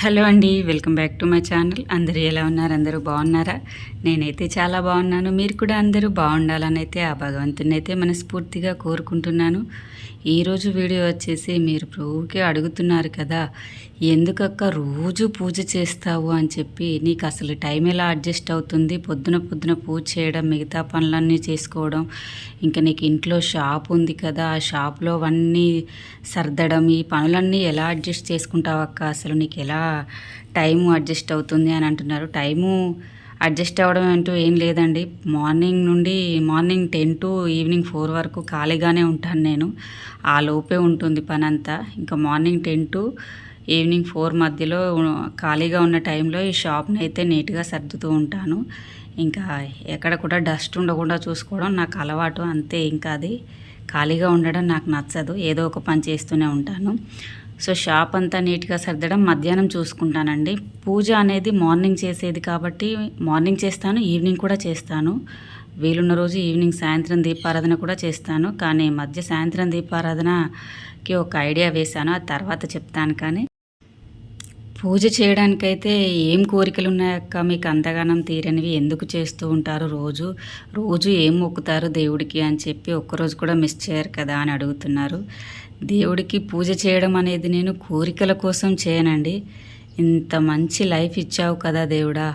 Hello అండి welcome back to my channel. అందరూ ఎలా ఉన్నారు? అందరూ బాగున్నారా? నేనైతే చాలా బాగున్నాను. మీరు కూడా అందరూ బాగుండాలని అయితే ఆ భగవంతుని అయితే మనస్ఫూర్తిగా కోరుకుంటున్నాను. ఈరోజు వీడియో వచ్చేసి మీరు ప్రభువుకే అడుగుతున్నారు కదా ఎందుకక్క రోజు పూజ చేస్తావు అని చెప్పి నీకు అసలు టైం ఎలా అడ్జస్ట్ అవుతుంది? పొద్దున పొద్దున పూజ చేయడం మిగతా పనులన్నీ చేసుకోవడం ఇంకా నీకు ఇంట్లో షాప్ ఉంది కదా ఆ షాప్లో అవన్నీ సర్దడం ఈ పనులన్నీ ఎలా అడ్జస్ట్ చేసుకుంటావు అక్క అసలు నీకు ఎలా టైము అడ్జస్ట్ అవుతుంది అని అంటున్నారు. టైము అడ్జస్ట్ అవ్వడం అంటూ ఏం లేదండి. మార్నింగ్ నుండి morning ten to evening four వరకు ఖాళీగానే ఉంటాను నేను. ఆ లోపే ఉంటుంది పని అంతా ఇంకా morning ten to evening four మధ్యలో ఖాళీగా ఉన్న టైంలో ఈ షాప్ని అయితే నీట్గా సర్దుతూ ఉంటాను. ఇంకా ఎక్కడ కూడా డస్ట్ ఉండకుండా చూసుకోవడం నాకు అలవాటు అంతే ఇంకా అది. ఖాళీగా ఉండడం నాకు నచ్చదు. ఏదో ఒక పని చేస్తూనే ఉంటాను. సో షాప్ అంతా నీట్గా సర్దడం మధ్యాహ్నం చూసుకుంటానండి. పూజ అనేది మార్నింగ్ చేసేది కాబట్టి మార్నింగ్ చేస్తాను ఈవినింగ్ కూడా చేస్తాను. వీలున్న రోజు ఈవినింగ్ సాయంత్రం దీపారాధన కూడా చేస్తాను. కానీ మధ్య సాయంత్రం దీపారాధనకి ఒక ఐడియా వేశాను ఆ తర్వాత చెప్తాను కానీ పూజ చేయడానికైతే ఏం కోరికలు ఉన్నాయక్క మీకు అంతగానం తీరనివి ఎందుకు చేస్తూ ఉంటారు రోజు? రోజు ఏం మొక్కుతారు దేవుడికి అని చెప్పి ఒక్కరోజు కూడా మిస్ చేయరు కదా అని అడుగుతున్నారు. దేవుడికి పూజ చేయడం అనేది నేను కోరికల కోసం చేయనండి. ఇంత మంచి లైఫ్ ఇచ్చావు కదా దేవుడా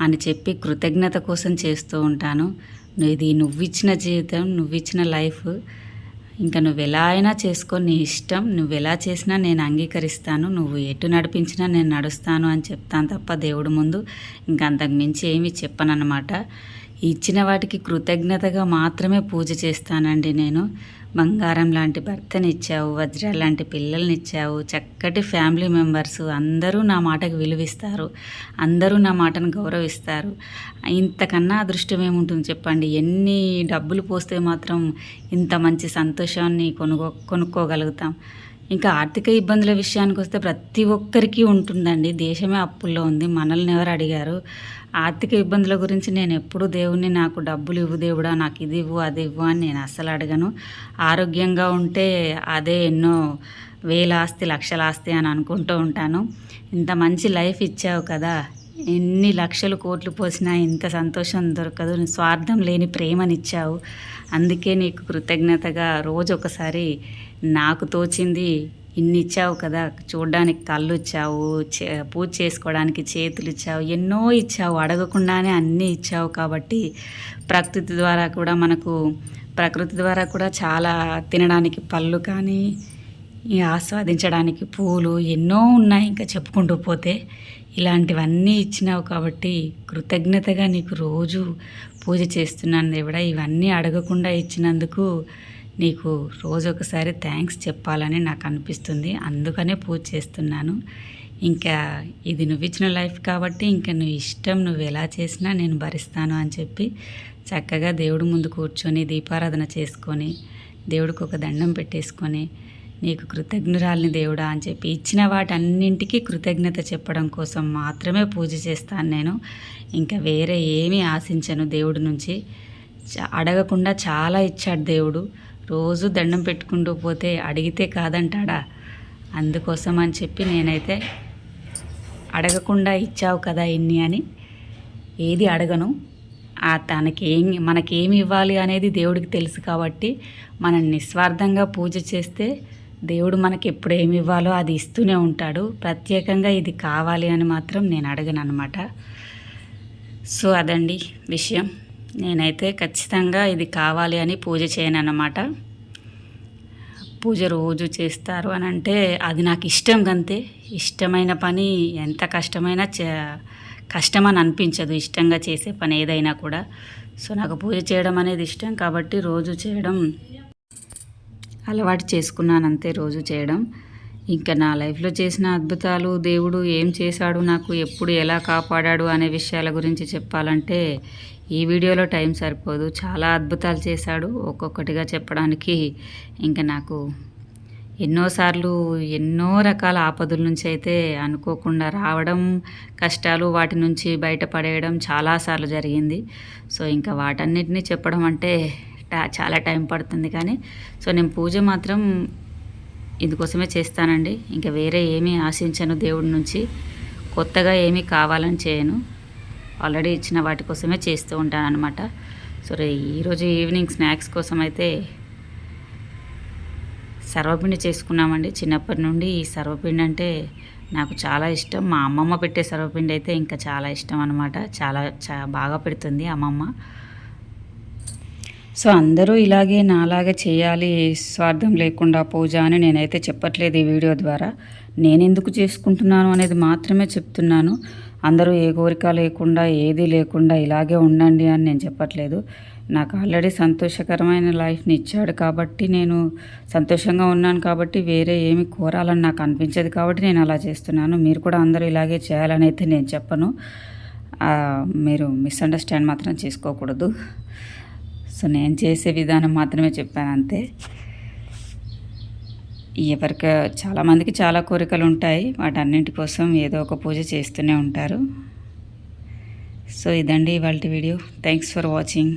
అని చెప్పి కృతజ్ఞత కోసం చేస్తూ ఉంటాను. ఇది నువ్విచ్చిన జీవితం నువ్విచ్చిన లైఫ్. ఇంకా నువ్వు ఎలా అయినా చేసుకో నీ ఇష్టం. నువ్వు ఎలా చేసినా నేను అంగీకరిస్తాను. నువ్వు ఎటు నడిపించినా నేను నడుస్తాను అని చెప్తాను తప్ప దేవుడు ముందు ఇంకా అంతకు మించి ఏమీ చెప్పనన్నమాట. ఇచ్చిన వాటికి కృతజ్ఞతగా మాత్రమే పూజ చేస్తానండి నేను. బంగారం లాంటి భర్తనిచ్చావు వజ్రాలు లాంటి పిల్లల్నిచ్చావు చక్కటి ఫ్యామిలీ మెంబర్స్ అందరూ నా మాటకు విలువిస్తారు అందరూ నా మాటను గౌరవిస్తారు. ఇంతకన్నా అదృష్టం ఏముంటుంది చెప్పండి? ఎన్ని డబ్బులు పోస్తే మాత్రం ఇంత మంచి సంతోషాన్ని కొనుగో కొనుక్కోగలుగుతాం? ఇంకా ఆర్థిక ఇబ్బందుల విషయానికి వస్తే ప్రతి ఒక్కరికి ఉంటుందండి. దేశమే అప్పుల్లో ఉంది. మనల్ని ఎవరు అడిగారు? ఆర్థిక ఇబ్బందుల గురించి నేను ఎప్పుడు దేవుణ్ణి నాకు డబ్బులు ఇవ్వు దేవుడా నాకు ఇది ఇవ్వు అది ఇవ్వు అని నేను అస్సలు అడగను. ఆరోగ్యంగా ఉంటే అదే ఎన్నో వేల ఆస్తి లక్షల ఆస్తి అని అనుకుంటూ ఉంటాను. ఇంత మంచి లైఫ్ ఇచ్చావు కదా. ఎన్ని లక్షలు కోట్లు పోసినా ఇంత సంతోషం దొరకదు. స్వార్థం లేని ప్రేమనిచ్చావు. అందుకే నీకు కృతజ్ఞతగా రోజు ఒకసారి నాకు తోచింది ఇన్ని ఇచ్చావు కదా చూడడానికి కళ్ళు ఇచ్చావు పూజ చేసుకోవడానికి చేతులు ఇచ్చావు ఎన్నో ఇచ్చావు అడగకుండానే అన్నీ ఇచ్చావు కాబట్టి ప్రకృతి ద్వారా కూడా మనకు ప్రకృతి ద్వారా కూడా చాలా తినడానికి పళ్ళు కానీ ఆస్వాదించడానికి పూలు ఎన్నో ఉన్నాయి ఇంకా చెప్పుకుంటూ పోతే. ఇలాంటివన్నీ ఇచ్చినావు కాబట్టి కృతజ్ఞతగా నీకు రోజు పూజ చేస్తున్నాను దేవుడా. ఇవన్నీ అడగకుండా ఇచ్చినందుకు నీకు రోజు ఒకసారి థ్యాంక్స్ చెప్పాలని నాకు అనిపిస్తుంది అందుకనే పూజ చేస్తున్నాను. ఇంకా ఇది నువ్వు ఇచ్చిన లైఫ్ కాబట్టి ఇంకా నువ్వు ఇష్టం నువ్వు ఎలా చేసినా నేను భరిస్తాను అని చెప్పి చక్కగా దేవుడి ముందు కూర్చొని దీపారాధన చేసుకొని దేవుడికి ఒక దండం పెట్టేసుకొని నీకు కృతజ్ఞురాలిని దేవుడా అని చెప్పి ఇచ్చిన వాటన్నింటికీ కృతజ్ఞత చెప్పడం కోసం మాత్రమే పూజ చేస్తాను నేను. ఇంకా వేరే ఏమీ ఆశించను దేవుడి నుంచి. అడగకుండా చాలా ఇచ్చాడు దేవుడు. రోజు దండం పెట్టుకుంటూ పోతే అడిగితే కాదంటాడా? అందుకోసం అని చెప్పి నేనైతే అడగకుండా ఇచ్చావు కదా ఇన్ని అని. ఏది అడగను? ఆ తనకేం మనకేమి ఇవ్వాలి అనేది దేవుడికి తెలుసు కాబట్టి మనం నిస్వార్థంగా పూజ చేస్తే దేవుడు మనకి ఎప్పుడు ఏమి ఇవ్వాలో అది ఇస్తూనే ఉంటాడు. ప్రత్యేకంగా ఇది కావాలి అని మాత్రం నేను అడగను అనమాట సో అదండి విషయం. నేనైతే ఖచ్చితంగా ఇది కావాలి అని పూజ చేయను అన్నమాట పూజ రోజు చేస్తారు అని అంటే అది నాకు ఇష్టం కంతే. ఇష్టమైన పని ఎంత కష్టమైనా కష్టం అని అనిపించదు ఇష్టంగా చేసే పని ఏదైనా కూడా. సో నాకు పూజ చేయడం అనేది ఇష్టం కాబట్టి రోజు చేయడం అలవాటు చేసుకున్నాను అంతే రోజు చేయడం. ఇంకా నా లైఫ్లో చేసిన అద్భుతాలు దేవుడు ఏం చేశాడు నాకు ఎప్పుడు ఎలా కాపాడాడు అనే విషయాల గురించి చెప్పాలంటే ఈ వీడియోలో టైం సరిపోదు. చాలా అద్భుతాలు చేశాడు. ఒక్కొక్కటిగా చెప్పడానికి ఇంకా నాకు ఎన్నోసార్లు ఎన్నో రకాల ఆపదల నుంచి అయితే అనుకోకుండా రావడం కష్టాలు వాటి నుంచి బయటపడేయడం చాలాసార్లు జరిగింది. సో ఇంకా వాటన్నిటిని చెప్పడం అంటే చాలా టైం పడుతుంది కానీ సో నేను పూజ మాత్రం ఇందుకోసమే చేస్తానండి. ఇంకా వేరే ఏమీ ఆశించను దేవుడి నుంచి. కొత్తగా ఏమీ కావాలని చేయను. ఆల్రెడీ ఇచ్చిన వాటి కోసమే చేస్తూ ఉంటాను అనమాట సో ఈరోజు ఈవినింగ్ స్నాక్స్ కోసం అయితే సర్వపిండి చేసుకున్నామండి. చిన్నప్పటి నుండి ఈ సర్వపిండి అంటే నాకు చాలా ఇష్టం. మా అమ్మమ్మ పెట్టే సర్వపిండి అయితే ఇంకా చాలా ఇష్టం అనమాట చాలా చా బాగా పెడుతుంది అమ్మమ్మ. సో అందరూ ఇలాగే నాలాగే చేయాలి స్వార్థం లేకుండా పూజ అని నేనైతే చెప్పట్లేదు ఈ వీడియో ద్వారా. నేను ఎందుకు చేసుకుంటున్నాను అనేది మాత్రమే చెప్తున్నాను. అందరూ ఏ కోరిక లేకుండా ఏది లేకుండా ఇలాగే ఉండండి అని నేను చెప్పట్లేదు. నాకు ఆల్రెడీ సంతోషకరమైన లైఫ్ని ఇచ్చాడు కాబట్టి నేను సంతోషంగా ఉన్నాను కాబట్టి వేరే ఏమి కోరాలని నాకు అనిపించదు కాబట్టి నేను అలా చేస్తున్నాను. మీరు కూడా అందరూ ఇలాగే చేయాలని అయితే నేను చెప్పను. మీరు మిస్అండర్స్టాండ్ మాత్రం చేసుకోకూడదు. సో నేను చేసే విధానం మాత్రమే చెప్పాను అంతే. ఎవరికి చాలామందికి చాలా కోరికలు ఉంటాయి వాటన్నింటి కోసం ఏదో ఒక పూజ చేస్తూనే ఉంటారు. సో ఇదండి ఇవాళ వీడియో. Thanks for watching